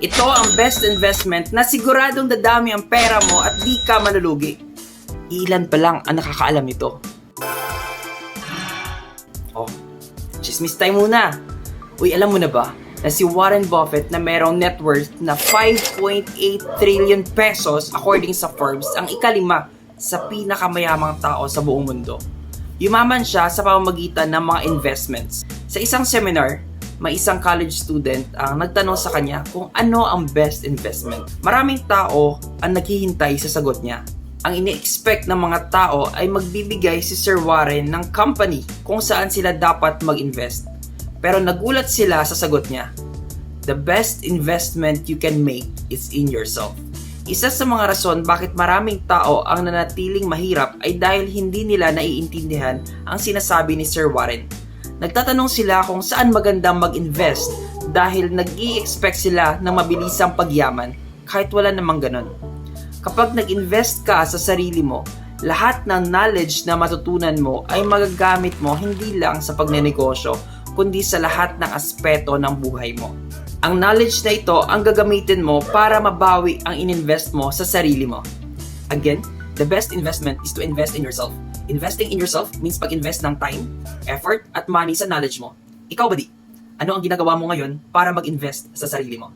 Ito ang best investment na siguradong dadami ang pera mo at di ka malulugi. Ilan pa lang ang nakakaalam nito. Oh, chismis time muna. Uy, alam mo na ba na si Warren Buffett na merong net worth na 5.8 trillion pesos according sa Forbes ang ikalima sa pinakamayamang tao sa buong mundo. Yumaman siya sa pamamagitan ng mga investments. Sa isang seminar, may isang college student ang nagtanong sa kanya kung ano ang best investment. Maraming tao ang naghihintay sa sagot niya. Ang ini-expect ng mga tao ay magbibigay si Sir Warren ng company kung saan sila dapat mag-invest. Pero nagulat sila sa sagot niya. The best investment you can make is in yourself. Isa sa mga rason bakit maraming tao ang nanatiling mahirap ay dahil hindi nila naiintindihan ang sinasabi ni Sir Warren. Nagtatanong sila kung saan magandang mag-invest dahil nag expect sila ng mabilisang pagyaman kahit wala namang ganon. Kapag nag-invest ka sa sarili mo, lahat ng knowledge na matutunan mo ay magagamit mo hindi lang sa pagnenegosyo, kundi sa lahat ng aspeto ng buhay mo. Ang knowledge na ito ang gagamitin mo para mabawi ang ininvest mo sa sarili mo. Again, the best investment is to invest in yourself. Investing in yourself means pag-invest ng time, effort, at money sa knowledge mo. Ikaw ba di? Ano ang ginagawa mo ngayon para mag-invest sa sarili mo?